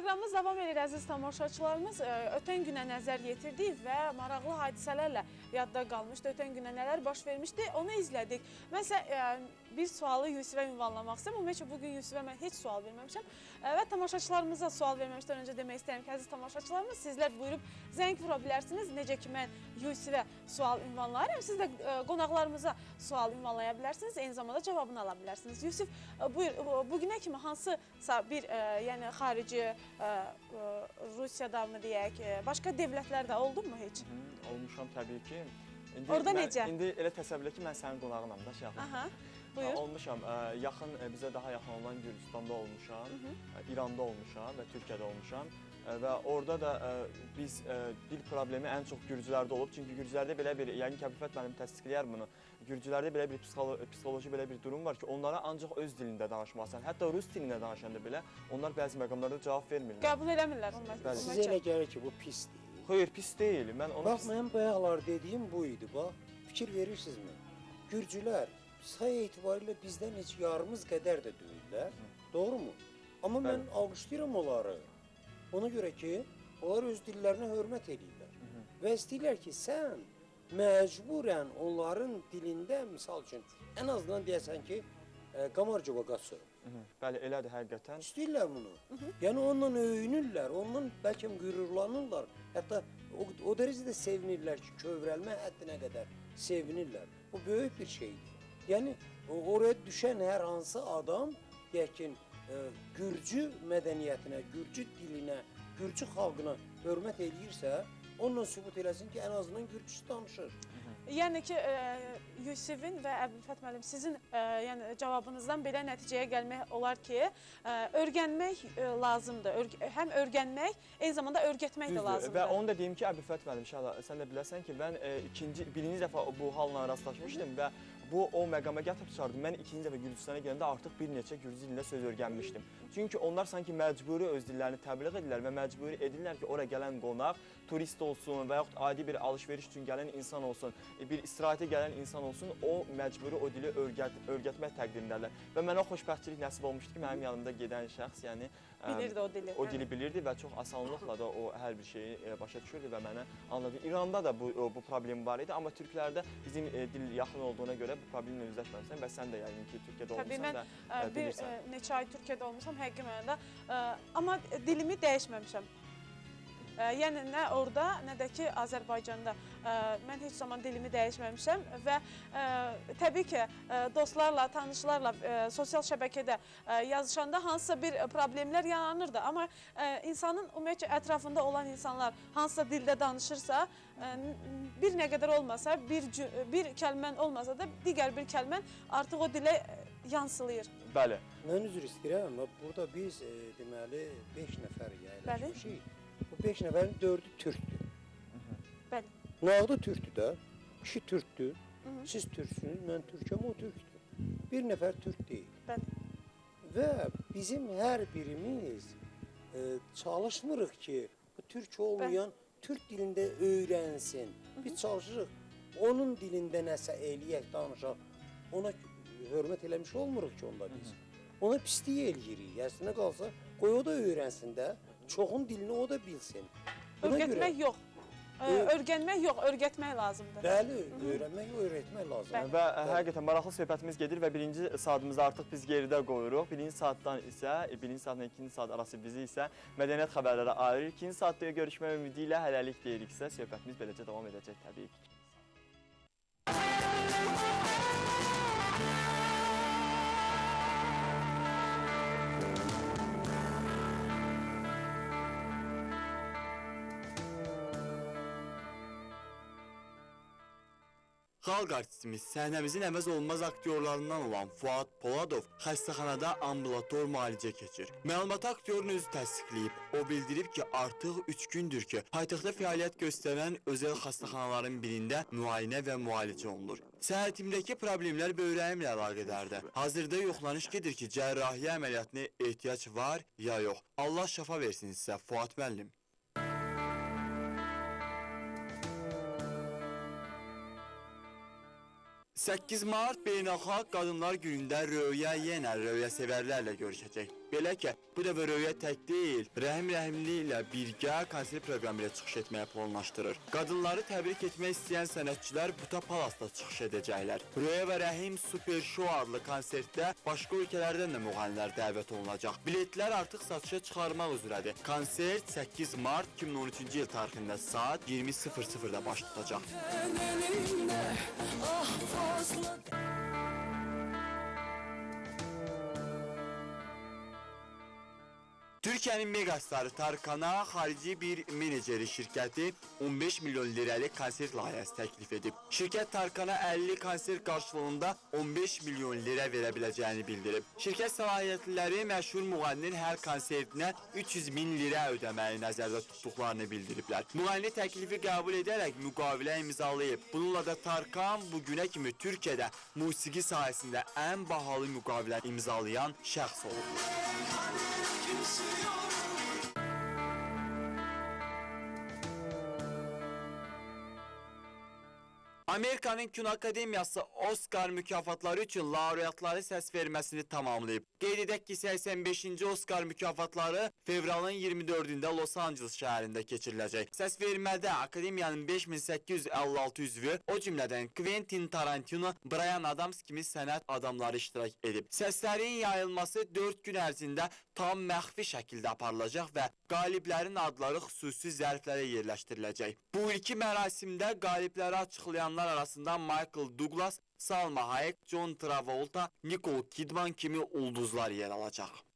Proqramımız davam edir əziz tamaşaçılarımız. Ötən günə nəzər yetirdik və maraqlı hadisələrlə yadda qalmışdı. Ötən günə nələr baş vermişdi, onu izlədik. Məsələn, ə, bir sualı Yusifə ünvanlamaq istəyirəm. Ümumiyyətlə bu gün Yusifə mən heç sual verməmişəm. Ə, Və tamaşaçılarımıza sual verməmişdən öncə demək istəyirəm ki, əziz tamaşaçılarımız, sizlər buyurub zəng vura bilərsiniz. Necə ki mən Yusifə sual ünvanlayıram, siz də ə, qonaqlarımıza sual ünvanlaya bilərsiniz, eyni zamanda cavabını ala bilərsiniz. Yusif, buyur, ə, bu günə kimi hansısa bir yəni xarici ə, ə, Rusiyada mı deyək, ə, başqa dövlətlərdə oldumu heç? Hı, Olmuşam təbii ki. İndi Orada mən, necə? İndi elə təsəvvür ki, mən sənin qonağınam da yapım. Aha. Ha, Buyur. Olmuşam. Ə, yaxın ə, bizə daha yaxın olan Gürcüstanda olmuşam, ə, İranda olmuşam və Türkiyədə olmuşam. Ə, Və orada da ə, biz ə, dil problemi ən çox gürcülərdə olub. Çünki gürcülərdə belə bir, yəni ki, Əbülfət müəllim təsdiqləyər bunu. Gürcülərdə belə bir psixolo psixoloji belə bir durum var ki, onlara ancaq öz dilində danışmalısan. Hətta rus dilində danışanda belə onlar bəzi məqamlarda cavab vermirlər. Qəbul eləmirlər o mə- Bəli. o Sizə elə gəlir ki, bu pisdir. Xeyr, pis deyil. Mən onu Bax, pis... mənim bayaqlar dediyim bu idi. Bax, fikir verirsinizmi? Gürcülər sayı etibarilə bizdən heç yarımız qədər də deyirlər. Doğrumu? Amma mən alqışlayıram onları. Ona görə ki, onlar öz dillərinə hörmət edirlər. Və istəyirlər ki, sən məcburən onların dilində, misal üçün, ən azından deyəsən ki, e, Qamarcova qaçı. Hı, Bəli, elədir həqiqətən. İstəyirlər bunu. Yəni onunla öyünürlər, ondan bəlkə qürurlanırlar. Hətta o, o dərəcədə sevinirlər ki, kövrəlmə həddinə qədər sevinirlər. Bu böyük bir şeydir. Yəni o- oraya düşən hər hansı adam, deyək ki, Gürcü mədəniyyətinə, Gürcü dilinə, Gürcü xalqına hörmət eləyirsə, onunla sübut eləsin ki, ən azından Gürcüsü danışır. Yəni ki, ə, Yusifin və Əbülfət müəllim sizin ə, yəni cavabınızdan belə nəticəyə gəlmək olar ki, ə, öyrənmək ə, lazımdır. Örg həm öyrənmək, eyni zamanda öyrətmək də Düzdür. lazımdır. Və onu da deyim ki, Əbülfət müəllim, inşallah sən də biləsən ki, mən e, ikinci, birinci dəfə bu halla rastlaşmışdım və bu o məqama gətirib çıxardı. Mən ikinci dəfə Gürcüstana gələndə artıq bir neçə Gürcü dilində söz öyrənmişdim. Çünki onlar sanki məcburi öz dillərini təbliğ edirlər və məcburi edirlər ki, ora gələn qonaq turist olsun və yaxud adi bir alış-veriş üçün gələn insan olsun, e, bir istirahətə gələn insan olsun, o məcburi o dili öyrət, öyrətmək təqdimdədirlər. Və mənə xoşbəxtçilik nəsib olmuşdu ki, mənim yanımda gedən şəxs, yəni Bilirdi o dili, O dili bilirdi və çox asanlıqla da o hər bir şeyi e, başa düşürdü və mənə anladı. İranda da bu o, bu problem var idi, amma türklərdə bizim e, dil yaxın olduğuna görə bu problemlə üzləşməmisən və sən də yəqin ki, Türkiyədə Təbii olmusan mən və ə, e, bir bilirsən. ə, neçə ay Türkiyədə olmuşam, həqiqi mənada, ə, amma dilimi dəyişməmişəm. Yəni nə orada, nə də ki Azərbaycanda mən heç zaman dilimi dəyişməmişəm və təbii ki dostlarla, tanışlarla sosial şəbəkədə yazışanda hansısa bir problemlər yaranırdı, amma ə, insanın ümumiyyətcə ətrafında olan insanlar hansısa dildə danışırsa, bir nə qədər olmasa, bir bir kəlmən olmasa da digər bir kəlmən artıq o dilə yansılayır. Bəli. Mən üzr istəyirəm, burada biz e, deməli 5 nəfər yerləşmişik. 5 nəfərin 4-ü türkdür. Bəli. Nağdı türkdür də. Kişi türkdür. Siz türksünüz, mən türkəm, o türkdür. Bir nəfər türk deyil. Bəli. Və bizim hər birimiz e, çalışmırıq ki, bu türk olmayan türk dilində öyrənsin. Biz çalışırıq onun dilində nəsə eləyək, danışaq. Ona hörmət eləmiş olmuruq ki, onda biz. Ona pislik eləyirik. Əslində qalsa, qoy o da öyrənsin də, çoxun dilini o da bilsin. Buna Öyrətmək görə- yox. Ö- Öyrənmək yox, öyrətmək lazımdır. Bəli, öyrənmək, öyrətmək lazımdır. Və ə, həqiqətən maraqlı söhbətimiz gedir və birinci saatımızı artıq biz geridə qoyuruq. Birinci saatdan isə, e, birinci saatla ikinci saat arası bizi isə mədəniyyət xəbərləri ayırır. İkinci saatda görüşmək ümidi ilə hələlik deyiriksə, söhbətimiz beləcə davam edəcək təbii ki. Xalq artistimiz səhnəmizin əvəz olunmaz aktyorlarından olan Fuad Poladov xəstəxanada ambulator müalicə keçir. Məlumatı aktyorun özü təsdiqləyib. O bildirib ki, artıq 3 gündür ki, paytaxtda fəaliyyət göstərən özəl xəstəxanaların birində müayinə və müalicə olunur. Səhhətimdəki problemlər böyrəyimlə əlaqədardır. Hazırda yoxlanış gedir ki, cərrahiyyə əməliyyatına ehtiyac var ya yox. Allah şəfa versin sizə Fuad müəllim. ...8 Mart Beynəlxalq Qadınlar Günündə Röya yenə Röya sevərlərlə görüşəcək. Belə ki, bu dəfə Röya tək deyil, Rəhim Rəhimli ilə birgə konsert proqramı ilə çıxış etməyə planlaşdırır. Qadınları təbrik etmək istəyən sənətçilər Buta Palasda çıxış edəcəklər. Röya və Rəhim Super Show adlı konsertdə başqa ölkələrdən də müğənnilər dəvət olunacaq. Biletlər artıq satışa çıxarmaq üzrədir. Konsert 8 mart 2013-cü il tarixində saat 20:00-da baş tutacaq. ah fazla Türkiyənin megastarı Tarkana xarici bir meneceri şirkəti 15 milyon lirəlik konsert layihəsi təklif edib. Şirkət Tarkana 50 konsert qarşılığında 15 milyon lirə verə biləcəyini bildirib. Şirkət səlahiyyətliləri məşhur müğənninin hər konsertinə 300 min lirə ödəməyi nəzərdə tutduqlarını bildiriblər. Müğənni təklifi qəbul edərək müqavilə imzalayıb. Bununla da Tarkan bu günə kimi Türkiyədə musiqi sahəsində ən bahalı müqavilə imzalayan şəxs olub. see you. Amerikanın Kino Akademiyası Oscar mükafatları üçün laureatları səs verməsini tamamlayıb. Qeyd edək ki, 85-ci Oscar mükafatları fevralın 24-də Los Angeles şəhərində keçiriləcək. Səs vermədə Akademiyanın 5856 üzvü, o cümlədən Quentin Tarantino, Brian Adams kimi sənət adamları iştirak edib. Səslərin yayılması 4 gün ərzində tam məxfi şəkildə aparılacaq və qaliblərin adları xüsusi zərflərə yerləşdiriləcək. Bu ilki mərasimdə qalibləri açıqlayanlar arasında Michael Douglas, Salma Hayek, John Travolta, Nicole Kidman kimi ulduzlar yer alacaq.